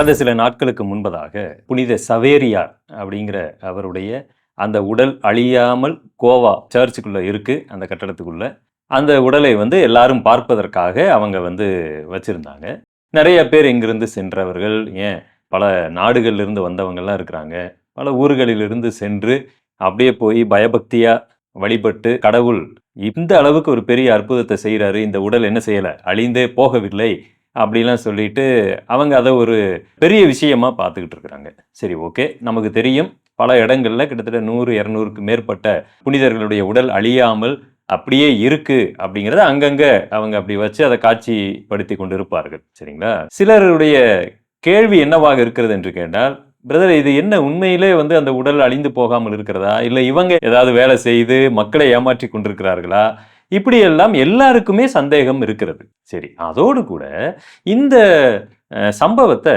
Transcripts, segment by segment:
கடந்த சில நாட்களுக்கு முன்பதாக புனித சவேரியார் அப்படிங்கிற அவருடைய அந்த உடல் அழியாமல் கோவா சர்ச்சுக்குள்ளே இருக்கு அந்த கட்டடத்துக்குள்ள. அந்த உடலை வந்து எல்லாரும் பார்ப்பதற்காக அவங்க வந்து வச்சுருந்தாங்க. நிறைய பேர் இங்கிருந்து சென்றவர்கள் ஏன் பல நாடுகளிலிருந்து இருந்து இருக்கிறாங்க. பல ஊர்களிலிருந்து சென்று அப்படியே போய் பயபக்தியாக வழிபட்டு கடவுள் இந்த அளவுக்கு ஒரு பெரிய அற்புதத்தை செய்கிறாரு இந்த உடல் என்ன செய்யலை? அழிந்தே போகவில்லை. அப்படிலாம் சொல்லிட்டு அவங்க அதை ஒரு பெரிய விஷயமா பார்த்துக்கிட்டு இருக்கிறாங்க. சரி ஓகே. நமக்கு தெரியும் பல இடங்களில் கிட்டத்தட்ட நூறு இரநூறுக்கு மேற்பட்ட புனிதர்களுடைய உடல் அழியாமல் அப்படியே இருக்கு அப்படிங்கிறத அங்கங்கே அவங்க அப்படி வச்சு அதை காட்சிப்படுத்தி கொண்டு இருப்பார்கள் சரிங்களா? சிலருடைய கேள்வி என்னவாக இருக்கிறது என்று கேட்டால் பிரதர் இது என்ன? உண்மையிலே வந்து அந்த உடல் அழிந்து போகாமல் இருக்கிறதா? இல்லை இவங்க ஏதாவது வேலை செய்து மக்களை ஏமாற்றி கொண்டிருக்கிறார்களா? இப்படியெல்லாம் எல்லாருக்குமே சந்தேகம் இருக்கிறது. சரி அதோடு கூட இந்த சம்பவத்தை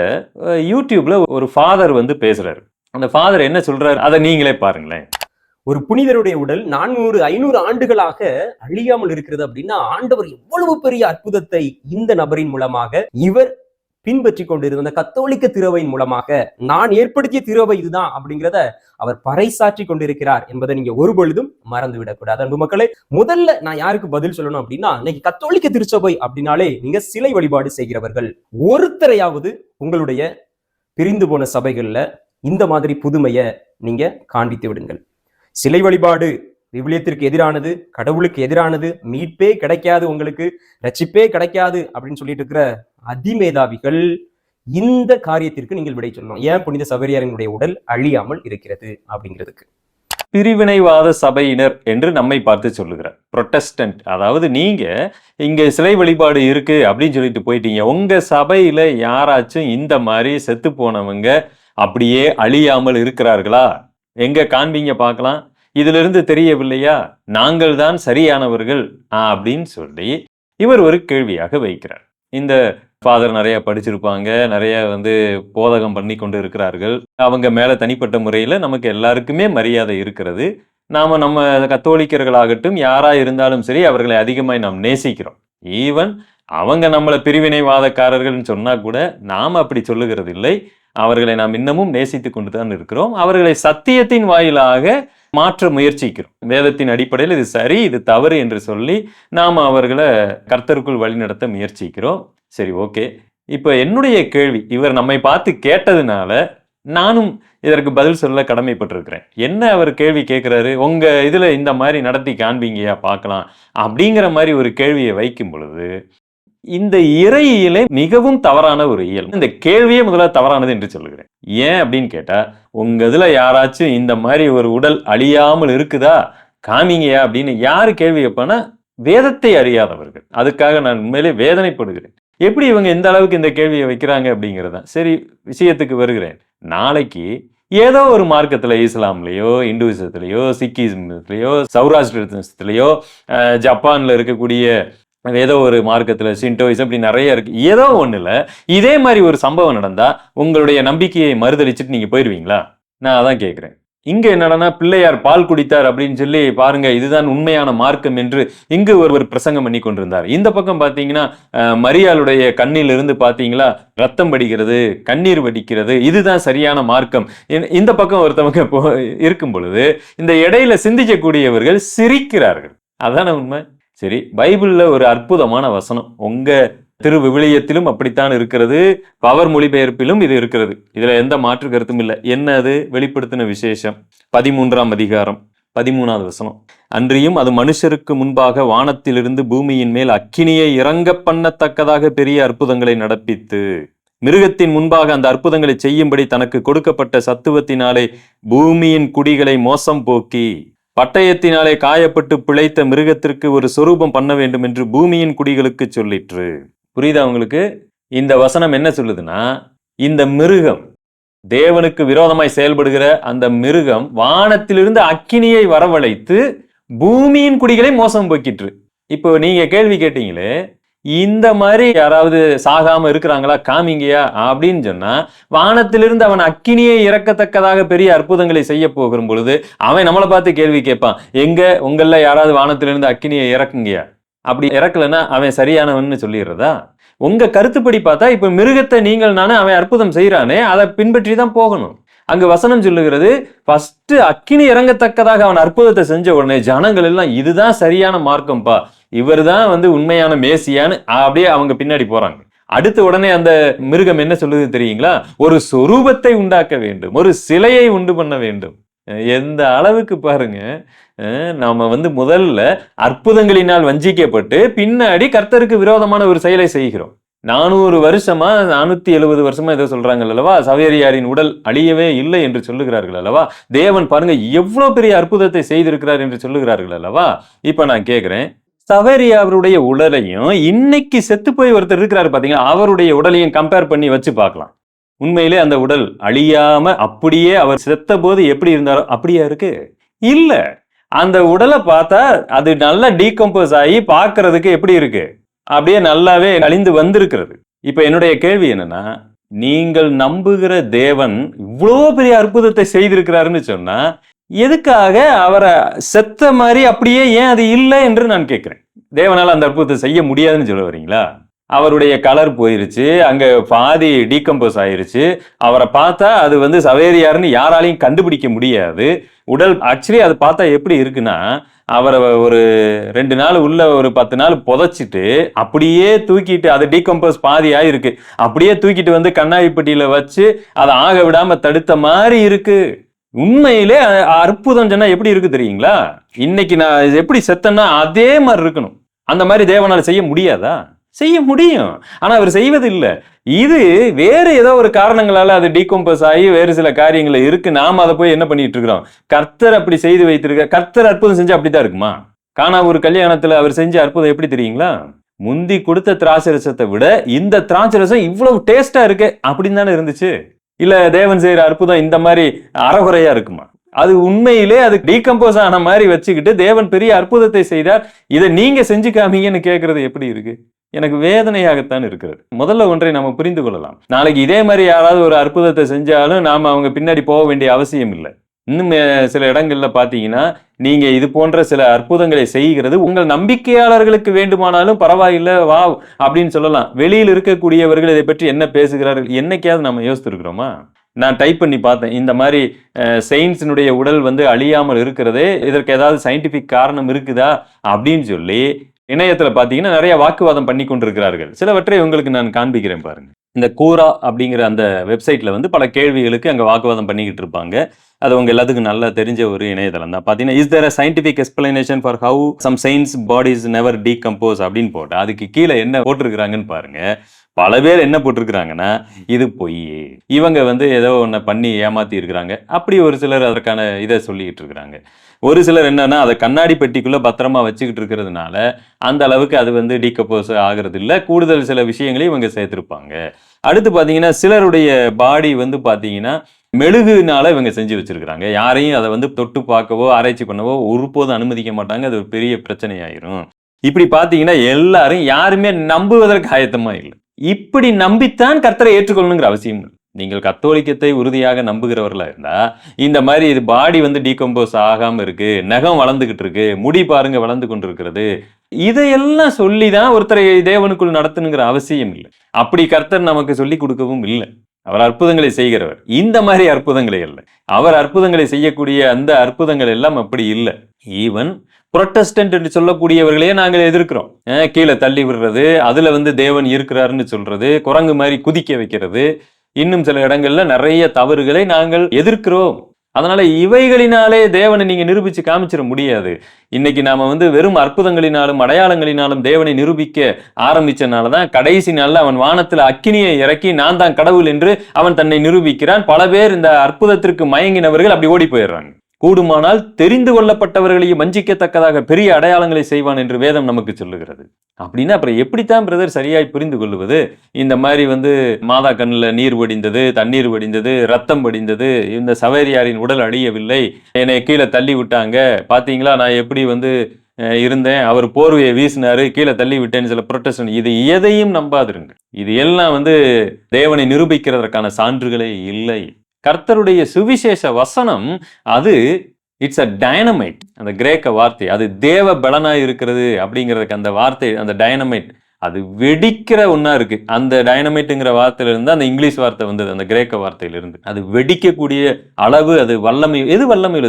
யூடியூப்ல ஒரு ஃபாதர் வந்து பேசுறாரு. அந்த ஃபாதர் என்ன சொல்றாரு? அதை நீங்களே பாருங்களேன். ஒரு புனிதருடைய உடல் நானூறு ஐநூறு ஆண்டுகளாக அழியாமல் இருக்கிறது அப்படின்னா ஆண்டவர் எவ்வளவு பெரிய அற்புதத்தை இந்த நபரின் மூலமாக இவர் பின்பற்றி கொண்டிருந்த கத்தோலிக்க திருவையின் மூலமாக நான் ஏற்படுத்திய திருவை இதுதான் அப்படிங்கிறத அவர் பறைசாற்றி கொண்டிருக்கிறார் என்பதை நீங்க ஒரு பொழுதும் மறந்து விடக்கூடாது அன்பு மக்களே முதல்ல நான் யாருக்கு பதில் சொல்லணும் அப்படின்னா இன்னைக்கு கத்தோலிக்க திருச்சபை அப்படின்னாலே நீங்க சிலை வழிபாடு செய்கிறவர்கள். ஒருத்தரையாவது உங்களுடைய பிரிந்து போன சபைகள்ல இந்த மாதிரி புதுமையை நீங்க காண்பித்து விடுங்கள். சிலை வழிபாடு விவிலியத்திற்கு எதிரானது கடவுளுக்கு எதிரானது மீட்பே கிடைக்காது உங்களுக்கு ரட்சிப்பே கிடைக்காது அப்படின்னு சொல்லிட்டு இருக்கிற அதிமேதாவிகள் இந்த காரியத்திற்கு நீங்கள் விடை சொல்லணும். ஏன் புனித சபரியாரினுடைய உடல் அழியாமல் இருக்கிறது அப்படிங்கிறதுக்கு. பிரிவினைவாத சபையினர் என்று நம்மை பார்த்து சொல்லுகிறார். ப்ரொட்டஸ்டன்ட் அதாவது நீங்க இங்க சிலை வழிபாடு இருக்கு அப்படின்னு சொல்லிட்டு போயிட்டீங்க. உங்க சபையில யாராச்சும் இந்த மாதிரி செத்து போனவங்க அப்படியே அழியாமல் இருக்கிறார்களா? எங்க காண்பீங்க பார்க்கலாம். இதுல இருந்து தெரியவில்லையா? நாங்கள் தான் சரியானவர்கள் ஆ, அப்படின்னு சொல்லி இவர் ஒரு கேள்வியாக வைக்கிறார். இந்த ஃபாதர் நிறைய படிச்சிருப்பாங்க. நிறைய வந்து போதகம் பண்ணி கொண்டு இருக்கிறார்கள் அவங்க மேல தனிப்பட்ட முறையில நமக்கு எல்லாருக்குமே மரியாதை இருக்கிறது. நாம நம்ம கத்தோலிக்கர்களாகட்டும் யாரா இருந்தாலும் சரி அவர்களை அதிகமாய் நாம் நேசிக்கிறோம். ஈவன் அவங்க நம்மளை பிரிவினைவாதக்காரர்கள்னு சொன்னா கூட நாம் அப்படி சொல்லுகிறது இல்லை அவர்களை நாம் இன்னமும் நேசித்து கொண்டு தான் இருக்கிறோம். அவர்களை சத்தியத்தின் வாயிலாக மாற்ற முயற்சிக்கிறோம். வேதத்தின் அடிப்படையில் இது சரி இது தவறு என்று சொல்லி நாம் அவர்களை கர்த்தருக்குள் வழிநடத்த முயற்சிக்கிறோம். சரி ஓகே. இப்போ என்னுடைய கேள்வி இவர் நம்மை பார்த்து கேட்டதுனால நானும் இதற்கு பதில் சொல்ல கடமைப்பட்டிருக்கிறேன். என்ன அவர் கேள்வி கேட்குறாரு? உங்கள் இதில் இந்த மாதிரி நடத்தி காண்பீங்கயா? பார்க்கலாம். அப்படிங்கிற மாதிரி ஒரு கேள்வியை வைக்கும் பொழுது இந்த இறையியலே மிகவும் தவறான ஒரு இயல். இந்த கேள்வியே முதல்ல தவறானது என்று சொல்லுகிறேன். ஏன் அப்படின்னு கேட்டால் உங்கள் இதில் யாராச்சும் இந்த மாதிரி ஒரு உடல் அழியாமல் இருக்குதா? காமிங்கயா அப்படின்னு யார் கேள்வி கேட்பானா வேதத்தை அறியாதவர்கள். அதுக்காக நான் உண்மையிலே வேதனைப்படுகிறேன். எப்படி இவங்க இந்த அளவுக்கு இந்த கேள்வியை வைக்கிறாங்க அப்படிங்கிறதான் சரி விஷயத்துக்கு வருகிறேன். நாளைக்கு ஏதோ ஒரு மார்க்கத்தில் இஸ்லாம்லேயோ இந்துவிசத்துலேயோ சிக்கிசத்துலயோ சௌராஷ்டிரத்துலேயோ ஜப்பானில் இருக்கக்கூடிய ஏதோ ஒரு மார்க்கத்தில் சிண்டோயிசம் இப்படி நிறைய இருக்கு. ஏதோ ஒன்றில் இதே மாதிரி ஒரு சம்பவம் நடந்தால் உங்களுடைய நம்பிக்கையை மறுதளிச்சுட்டு நீங்கள் போயிடுவீங்களா நான் அதான் கேட்குறேன் இங்க என்னடனா பிள்ளையார் பால் குடித்தார் அப்படின்னு சொல்லி பாருங்க இதுதான் உண்மையான மார்க்கம் என்று இங்கு ஒருவர் பிரசங்கம் பண்ணி கொண்டிருந்தார். இந்த பக்கம் பாத்தீங்கன்னா மரியாளுடைய கண்ணில் இருந்து பாத்தீங்களா ரத்தம் வடிக்கிறது கண்ணீர் வடிக்கிறது இதுதான் சரியான மார்க்கம். இந்த- பக்கம் ஒருத்தவங்க போ- இருக்கும் பொழுது இந்த இடையில சிந்திக்கக்கூடியவர்கள் சிரிக்கிறார்கள். அதான உண்மை? சரி பைபிளில் ஒரு அற்புதமான வசனம் உங்கள் திரு விவிலியத்திலும் அப்படித்தான் இருக்கிறது. பவர் மொழிபெயர்ப்பிலும் இது இருக்கிறது. இதுல எந்த மாற்று கருத்தும் இல்லை. என்ன அது? வெளிப்படுத்தின விசேஷம். பதிமூன்றாம் அதிகாரம். பதிமூணாவது வசனம். அன்றியும் அது மனுஷருக்கு முன்பாக வானத்திலிருந்து பூமியின் மேல் அக்கினியை இறங்க பண்ணத்தக்கதாக பெரிய அற்புதங்களை நடப்பித்து மிருகத்தின் முன்பாக அந்த அற்புதங்களை செய்யும்படி தனக்கு கொடுக்கப்பட்ட சத்துவத்தினாலே பூமியின் குடிகளை மோசம் போக்கி பட்டயத்தினாலே காயப்பட்டு பிழைத்த மிருகத்திற்கு ஒரு சொரூபம் பண்ண வேண்டும் என்று பூமியின் குடிகளுக்கு சொல்லிற்று. புரியுதா உங்களுக்கு? இந்த வசனம் என்ன சொல்லுதுன்னா இந்த மிருகம் தேவனுக்கு விரோதமாய் செயல்படுகிற அந்த மிருகம் வானத்திலிருந்து அக்கினியை வரவழைத்து பூமியின் குடிகளை மோசம் போக்கிற்று. இப்போ நீங்க கேள்வி கேட்டீங்களே இந்த மாதிரி யாராவது சாகாம இருக்கிறாங்களா காமிங்கயா அப்படின்னு சொன்னா வானத்திலிருந்து அவன் அக்கினியை இறக்கத்தக்கதாக பெரிய அற்புதங்களை செய்ய போகிற பொழுது அவன் நம்மளை பார்த்து கேள்வி கேட்பான் எங்க உங்கள யாராவது வானத்திலிருந்து அக்கினியை இறக்குங்கயா? அப்படி இறக்கலைன்னா அவன் சரியானவன்னு சொல்லிடுறதா? உங்க கருத்துப்படி பார்த்தா இப்ப மிருகத்தை நீங்கள் நானே அவன் அற்புதம் செய்யறானே அதை பின்பற்றி தான் போகணும். அங்கு வசனம் சொல்லுகிறது ஃபர்ஸ்ட் அக்கினி இறங்கத்தக்கதாக அவன் அற்புதத்தை செஞ்ச உடனே ஜனங்கள் எல்லாம் இதுதான் சரியான மார்க்கம்ப்பா இவர் தான் வந்து உண்மையான மேசியான்னு அப்படியே அவங்க பின்னாடி போறாங்க. அடுத்த உடனே அந்த மிருகம் என்ன சொல்லுது தெரியுங்களா? ஒரு சொரூபத்தை உண்டாக்க வேண்டும் ஒரு சிலையை உண்டு பண்ண வேண்டும். எந்த அளவுக்கு பாருங்க நாம வந்து முதல்ல அற்புதங்களினால் வஞ்சிக்கப்பட்டு பின்னாடி கர்த்தருக்கு விரோதமான ஒரு செயலை செய்கிறோம். நானூறு வருஷமா நானூத்தி எழுபது வருஷமா ஏதோ சொல்றாங்க அல்லவா? சவேரியாரின் உடல் அழியவே இல்லை என்று சொல்லுகிறார்கள் அல்லவா? தேவன் பாருங்க எவ்வளவு பெரிய அற்புதத்தை செய்திருக்கிறார் என்று சொல்லுகிறார்கள் அல்லவா? இப்ப நான் கேக்குறேன். சவேரியாருடைய உடலையும் இன்னைக்கு செத்து போய் ஒருத்தர் இருக்கிறாரு பாத்தீங்களா? அவருடைய உடலையும் கம்பேர் பண்ணி வச்சு பார்க்கலாம். உண்மையிலே அந்த உடல் அழியாம அப்படியே அவர் செத்த போது எப்படி இருந்தாரோ அப்படியா இருக்கு? இல்ல. அந்த உடலை பார்த்தா அது நல்லா டீகம்போஸ் ஆகி பார்க்கறதுக்கு எப்படி இருக்கு? அப்படியே நல்லாவே அழிந்து வந்திருக்கிறது. இப்ப என்னுடைய கேள்வி என்னன்னா நீங்கள் நம்புகிற தேவன் இவ்வளோ பெரிய அற்புதத்தை செய்திருக்கிறாருன்னு சொன்னா எதுக்காக அவரை செத்த மாதிரி அப்படியே ஏன் அது இல்லை என்று நான் கேட்கிறேன். தேவனால் அந்த அற்புதத்தை செய்ய முடியாதுன்னு சொல்ல வரீங்களா? அவருடைய கலர் போயிருச்சு அங்க பாதி டீகம்போஸ் ஆயிருச்சு. அவரை பார்த்தா அது வந்து சவேரியார்னு யாராலையும் கண்டுபிடிக்க முடியாது. உடல் ஆக்சுவலி அது பார்த்தா எப்படி இருக்குன்னா அவரை ஒரு ரெண்டு நாள் உள்ள ஒரு பத்து நாள் புதைச்சிட்டு அப்படியே தூக்கிட்டு அது டீகம்போஸ் பாதி ஆயிருக்கு. அப்படியே தூக்கிட்டு வந்து கண்ணாடிப்பட்டியில் வச்சு அதை ஆக விடாம தடுத்த மாதிரி இருக்கு. உண்மையிலே அற்புதம் சொன்னா எப்படி இருக்கு தெரியுங்களா? இன்னைக்கு நான் இது எப்படி செத்தேன்னா அதே மாதிரி இருக்கணும். அந்த மாதிரி தேவனால் செய்ய முடியாதா? செய்ய முடியும். ஆனா அவர் செய்வதில்லை. இது வேற ஏதோ ஒரு காரணங்களால அது டீகம்போஸ் ஆகி வேறு சில காரியங்கள் இருக்கு. நாம அதை போய் என்ன பண்ணிட்டு இருக்கிறோம்? கர்த்தர் அப்படி செய்து வைத்திருக்க கர்த்தர் அற்புதம் செஞ்சு அப்படித்தான் இருக்குமா? காணா ஒரு கல்யாணத்துல அவர் செஞ்ச அற்புதம் எப்படி தெரியுங்களா? முந்தி கொடுத்த திராட்சரசத்தை விட இந்த திராட்சரசம் இவ்வளவு டேஸ்டா இருக்கு அப்படின்னு தானே இருந்துச்சு. இல்ல தேவன் செய்யற அற்புதம் இந்த மாதிரி அறகுறையா இருக்குமா? அது உண்மையிலே அது டீகம்போஸ் ஆன மாதிரி வச்சுக்கிட்டு தேவன் பெரிய அற்புதத்தை செய்தார். இதை நீங்க செஞ்சு காமீங்கன்னு கேட்கறது எப்படி இருக்கு? எனக்கு வேதனையாகத்தான் இருக்கிறது. முதல்ல ஒன்றை நம்ம புரிந்து கொள்ளலாம். நாளைக்கு இதே மாதிரி யாராவது ஒரு அற்புதத்தை செஞ்சாலும் நாம் அவங்க பின்னாடி போக வேண்டிய அவசியம் இல்லை. இன்னும் சில இடங்களில் பார்த்தீங்கன்னா நீங்கள் இது போன்ற சில அற்புதங்களை செய்கிறது உங்கள் நம்பிக்கையாளர்களுக்கு வேண்டுமானாலும் பரவாயில்லை வா அப்படின்னு சொல்லலாம். வெளியில் இருக்கக்கூடியவர்கள் இதை பற்றி என்ன பேசுகிறார்கள் என்னைக்காவது நம்ம யோசித்திருக்கிறோமா? நான் டைப் பண்ணி பார்த்தேன். இந்த மாதிரி செயின்ஸினுடைய உடல் வந்து அழியாமல் இருக்கிறதே இதற்கு ஏதாவது சயின்டிஃபிக் காரணம் இருக்குதா? அப்படின்னு சொல்லி இணையத்தில் பார்த்தீங்கன்னா நிறைய வாக்குவாதம் பண்ணி கொண்டிருக்கிறார்கள் சிலவற்றை உங்களுக்கு நான் காண்பிக்கிறேன் பாருங்க. இந்த கூரா அப்படிங்கிற அந்த வெப்சைட்ல வந்து பல கேள்விகளுக்கு அங்கே வாக்குவாதம் பண்ணிக்கிட்டு இருப்பாங்க. அது உங்க எல்லாத்துக்கும் நல்லா தெரிஞ்ச ஒரு இணையதளம் தான். பார்த்தீங்கன்னா is there scientific explanation for how some saints bodies never decompose அப்படின்னு போட்டு அதுக்கு கீழே என்ன போட்டிருக்கிறாங்கன்னு பாருங்க. பல பேர் என்ன போட்டிருக்கிறாங்கன்னா இது பொய். இவங்க வந்து ஏதோ ஒன்றை பண்ணி ஏமாத்தி இருக்கிறாங்க. அப்படி ஒரு சிலர் அதற்கான இதை சொல்லிக்கிட்டு இருக்கிறாங்க. ஒரு சிலர் என்னன்னா அதை கண்ணாடி பெட்டிக்குள்ளே பத்திரமா வச்சுக்கிட்டு இருக்கிறதுனால அந்த அளவுக்கு அது வந்து டீகப்போஸ் ஆகிறது இல்லை. கூடுதல் சில விஷயங்களையும் இவங்க சேர்த்திருப்பாங்க. அடுத்து பார்த்தீங்கன்னா சிலருடைய பாடி வந்து பார்த்தீங்கன்னா மெழுகுனால இவங்க செஞ்சு வச்சிருக்கிறாங்க. யாரையும் அதை வந்து தொட்டு பார்க்கவோ ஆராய்ச்சி பண்ணவோ ஒருபோதும் அனுமதிக்க மாட்டாங்க. அது ஒரு பெரிய பிரச்சனையாயிரும். இப்படி பார்த்தீங்கன்னா எல்லாரும் யாருமே நம்புவதற்கு ஆயத்தமாக இல்லை. இப்படி நம்பித்தான் கர்த்தரை ஏற்றுக்கொள்ளணுங்கிற அவசியம் இல்லை. நீங்கள் கத்தோலிக்கத்தை உறுதியாக நம்புகிறவர்களா இருந்தா இந்த மாதிரி இது பாடி வந்து டீகம்போஸ் ஆகாம இருக்கு நகம் வளர்ந்துகிட்டு இருக்கு முடி பாருங்க வளர்ந்து கொண்டிருக்கிறது இதையெல்லாம் சொல்லி தான் ஒருத்தரை தேவனுக்குள் நடத்தணுங்கிற அவசியம் இல்லை. அப்படி கர்த்தர் நமக்கு சொல்லி கொடுக்கவும் இல்லை. அவர் அற்புதங்களை செய்கிறவர். இந்த மாதிரி அற்புதங்களை இல்லை அவர் அற்புதங்களை செய்யக்கூடிய அந்த அற்புதங்கள் எல்லாம் அப்படி இல்லை. ஈவன் புரொட்டஸ்டன்ட் என்று சொல்லக்கூடியவர்களையே நாங்கள் எதிர்க்கிறோம். கீழே தள்ளி விடுறது அதுல வந்து தேவன் இருக்கிறாருன்னு சொல்றது குரங்கு மாதிரி குதிக்க வைக்கிறது இன்னும் சில இடங்கள்ல நிறைய தவறுகளை நாங்கள் எதிர்க்கிறோம். அதனால இவைகளினாலே தேவனை நீங்க நிரூபிச்சு காமிச்சிட முடியாது. இன்னைக்கு நாம வந்து வெறும் அற்புதங்களினாலும் அடையாளங்களினாலும் தேவனை நிரூபிக்க ஆரம்பிச்சனால தான் கடைசி நாளில் அவன் வானத்துல அக்கினியை இறக்கி நான் தான் கடவுள் என்று அவன் தன்னை நிரூபிக்கிறான். பல பேர் இந்த அற்புதத்திற்கு மயங்கினவர்கள் அப்படி ஓடி போயிடுறாங்க. கூடுமானால் தெரிந்து கொள்ளப்பட்டவர்களையும் வஞ்சிக்கத்தக்கதாக பெரிய அடையாளங்களை செய்வான் என்று வேதம் நமக்கு சொல்லுகிறது. அப்படின்னா அப்புறம் எப்படித்தான் பிரதர் சரியாய் புரிந்து கொள்வது? இந்த மாதிரி வந்து மாதா கண்ணில் நீர் வடிந்தது தண்ணீர் வடிந்தது ரத்தம் வடிந்தது இந்த சவேரியாரின் உடல் அழியவில்லை என்னை கீழே தள்ளி விட்டாங்க பார்த்தீங்களா நான் எப்படி வந்து இருந்தேன்? அவர் போர்வையை வீசினாரு கீழே தள்ளி விட்டேன்னு சில புரொட்டஸ்டன் இது எதையும் நம்பாதிருங்க இது எல்லாம் வந்து தேவனை நிரூபிக்கிறதற்கான சான்றுகளே இல்லை. கர்த்தருடைய சுவிசேஷ வசனம் அது இட்ஸ் அ டைனமைட் அந்த கிரேக்க வார்த்தை அது தேவ பலனாக இருக்கிறது அப்படிங்கிறதுக்கு அந்த வார்த்தை அந்த டைனமைட் அது வெடிக்கிற ஒன்றா இருக்கு. அந்த டைனமைட்டுங்கிற வார்த்தையிலிருந்து அந்த இங்கிலீஷ் வார்த்தை வந்தது அந்த கிரேக்க வார்த்தையிலிருந்து. அது வெடிக்கக்கூடிய அளவு அது வல்லமை எது வல்லமை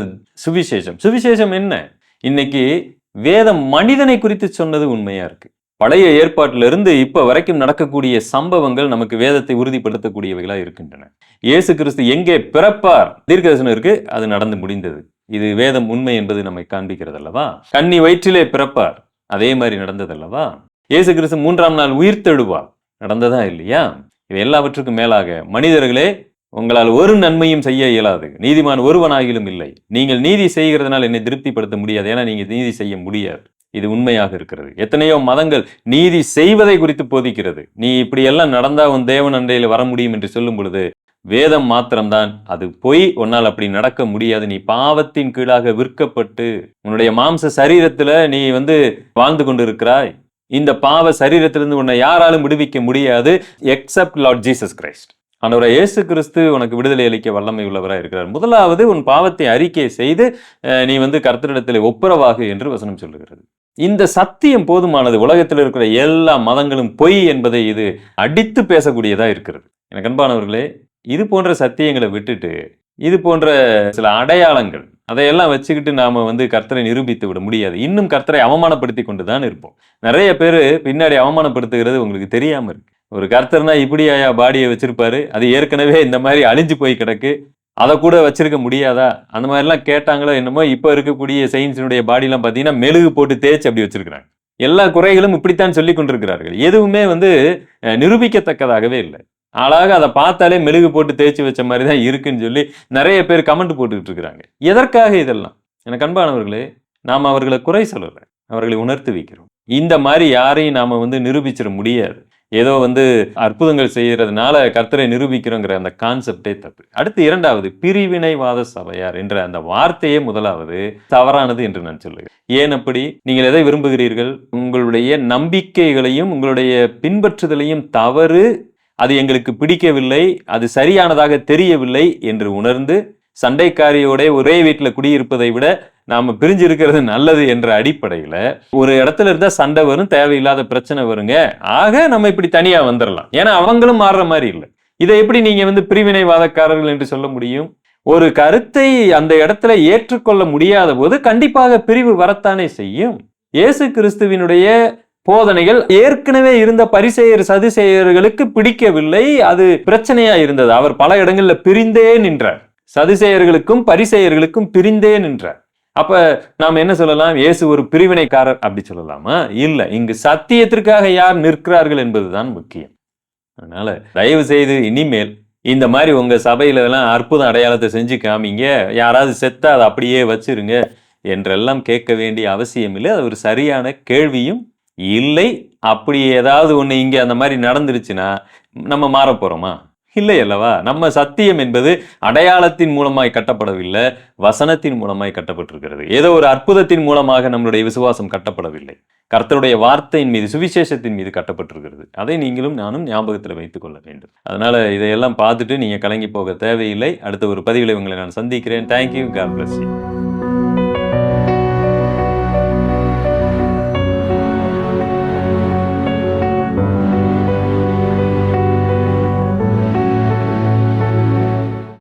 சுவிசேஷம். சுவிசேஷம் என்ன? இன்னைக்கு வேதம் மனிதனை குறித்து சொன்னது உண்மையா இருக்கு. பழைய ஏற்பாட்டிலிருந்து இப்போ இப்ப வரைக்கும் நடக்கக்கூடிய சம்பவங்கள் நமக்கு வேதத்தை உறுதிப்படுத்தக்கூடியவைகளா இருக்கின்றன. இயேசு கிறிஸ்து எங்கே பிறப்பார்? தீர்க்கதரிசனம் இருக்கு அது நடந்து முடிந்தது. இது வேதம் உண்மை என்பது நம்மை காண்பிக்கிறது அல்லவா கன்னி வயிற்றிலே பிறப்பார் அதே மாதிரி நடந்தது அல்லவா இயேசு கிறிஸ்து மூன்றாம் நாள் உயிர்த்தெழுவார் நடந்ததா இல்லையா? இது எல்லாவற்றுக்கும் மேலாக மனிதர்களே உங்களால் ஒரு நன்மையும் செய்ய இயலாது. நீதிமான் ஒருவனாகிலும் இல்லை. நீங்கள் நீதி செய்கிறதுனால் என்னை திருப்திப்படுத்த முடியாது. ஏன்னா நீங்கள் நீதி செய்ய முடியாது. இது உண்மையாக இருக்கிறது. எத்தனையோ மதங்கள் நீதி செய்வதை குறித்து போதிக்கிறது. நீ இப்படி எல்லாம் நடந்தா உன் தேவன் அண்டையில் வர முடியும் என்று சொல்லும் பொழுது வேதம் மாத்திரம்தான். அது பொய் உன்னால் அப்படி நடக்க முடியாது. நீ பாவத்தின் கீழாக விற்கப்பட்டு உன்னுடைய மாம்ச சரீரத்துல நீ வந்து வாழ்ந்து கொண்டிருக்கிறாய். இந்த பாவ சரீரத்திலிருந்து உன்னை யாராலும் விடுவிக்க முடியாது எக்ஸப்ட் லார்ட் ஜீசஸ் கிரைஸ்ட் ஆண்டவரை இயேசு கிறிஸ்து உனக்கு விடுதலை அளிக்க வல்லமை உள்ளவராக இருக்கிறார். முதலாவது உன் பாவத்தை அறிக்கை செய்து நீ வந்து கர்த்தரிடத்தில் ஒப்புரவாகு என்று வசனம் சொல்லுகிறது. இந்த சத்தியம் போதுமானது. உலகத்தில் இருக்கிற எல்லா மதங்களும் பொய் என்பதை இது அடித்து பேசக்கூடியதாக இருக்கிறது. எனக்கு அன்பானவர்களே இது போன்ற சத்தியங்களை விட்டுட்டு இது போன்ற சில அடையாளங்கள் அதையெல்லாம் வச்சுக்கிட்டு நாம் வந்து கர்த்தரை நிரூபித்து விட முடியாது. இன்னும் கர்த்தரை அவமானப்படுத்தி கொண்டு தான் இருப்போம். நிறைய பேர் பின்னாடி அவமானப்படுத்துகிறது உங்களுக்கு தெரியாமல் இருக்கு. ஒரு கர்த்தர்னா இப்படியாயா பாடியை வச்சிருப்பாரு. அது ஏற்கனவே இந்த மாதிரி அழிஞ்சு போய் கிடக்கு. அதை கூட வச்சிருக்க முடியாதா? அந்த மாதிரிலாம் கேட்டாங்களோ என்னமோ இப்போ இருக்கக்கூடிய சயின்ஸினுடைய பாடிலாம் பார்த்தீங்கன்னா மெழுகு போட்டு தேய்ச்சி அப்படி வச்சிருக்கிறாங்க. எல்லா குறைகளும் இப்படித்தான் சொல்லி கொண்டிருக்கிறார்கள். எதுவுமே வந்து நிரூபிக்கத்தக்கதாகவே இல்லை. ஆளாக அதை பார்த்தாலே மெழுகு போட்டு தேய்ச்சி வச்ச மாதிரி தான் இருக்குன்னு சொல்லி நிறைய பேர் கமெண்ட் போட்டுக்கிட்டு இருக்கிறாங்க. எதற்காக இதெல்லாம்? எனக்கு அன்பானவர்களே நாம் அவர்களை குறை சொல்லலை. அவர்களை உணர்த்து வைக்கிறோம். இந்த மாதிரி யாரையும் நாம் வந்து நிரூபிச்சிட முடியாது. ஏதோ வந்து அற்புதங்கள் செய்கிறதுனால கர்த்தரை நிரூபிக்கிறோங்கிற அந்த கான்செப்டே தப்பு. அடுத்து இரண்டாவது பிரிவினைவாத சபையார் என்ற அந்த வார்த்தையே முதலாவது தவறானது என்று நான் சொல்லுகிறேன். ஏன் அப்படி? நீங்கள் எதை விரும்புகிறீர்கள்? உங்களுடைய நம்பிக்கைகளையும் உங்களுடைய பின்பற்றுதலையும் தவறு அது எங்களுக்கு பிடிக்கவில்லை அது சரியானதாக தெரியவில்லை என்று உணர்ந்து சண்டைக்காரியோட ஒரே வீட்டில் குடியிருப்பதை விட நாம் பிரிஞ்சு இருக்கிறது நல்லது என்ற அடிப்படையில் ஒரு இடத்துல இருந்தால் சண்டை வரும் தேவையில்லாத பிரச்சனை வருங்க. ஆக நம்ம இப்படி தனியாக வந்துடலாம் ஏன்னா அவங்களும் மாறுற மாதிரி இல்லை. இதை எப்படி நீங்கள் வந்து பிரிவினைவாதக்காரர்கள் என்று சொல்ல முடியும்? ஒரு கருத்தை அந்த இடத்துல ஏற்றுக்கொள்ள முடியாத போது கண்டிப்பாக பிரிவு வரத்தானே செய்யும். இயேசு கிறிஸ்துவினுடைய போதனைகள் ஏற்கனவே இருந்த பரிசெயர் சதுசெயர்களுக்கு பிடிக்கவில்லை. அது பிரச்சனையா இருந்தது. அவர் பல இடங்களில் பிரிந்தே நின்றார். சதுசெயர்களுக்கும் பரிசெயர்களுக்கும் பிரிந்தே நின்றார். அப்ப நாம் என்ன சொல்லலாம்? இயேசு ஒரு பிரிவினைக்காரர் அப்படி சொல்லலாமா? இல்ல. இங்கு சத்தியத்திற்காக யார் நிற்கிறார்கள் என்பதுதான் முக்கியம். அதனால தயவு செய்து இனிமேல் இந்த மாதிரி உங்க சபையில எல்லாம் அற்புத அடையாளத்தை செஞ்சு காமிங்க. யாராவது செத்தா அதை அப்படியே வச்சிருங்க என்றெல்லாம் கேட்க வேண்டிய அவசியம் இல்லை. அது ஒரு சரியான கேள்வியும் இல்லை. அப்படி ஏதாவது ஒன்று இங்கே அந்த மாதிரி நடந்துருச்சுன்னா நம்ம மாற போறோமா இல்லை அல்லவா நம்ம சத்தியம் என்பது அடையாளத்தின் மூலமாய் கட்டப்படவில்லை வசனத்தின் மூலமாய் கட்டப்பட்டிருக்கிறது. ஏதோ ஒரு அற்புதத்தின் மூலமாக நம்மளுடைய விசுவாசம் கட்டப்படவில்லை. கர்த்தருடைய வார்த்தையின் மீது சுவிசேஷத்தின் மீது கட்டப்பட்டிருக்கிறது. அதை நீங்களும் நானும் ஞாபகத்தில் வைத்துக் கொள்ள வேண்டும். அதனால இதையெல்லாம் பார்த்துட்டு நீங்க கலங்கி போக தேவையில்லை. அடுத்த ஒரு பதிவில் உங்களை நான் சந்திக்கிறேன். Thank you God bless you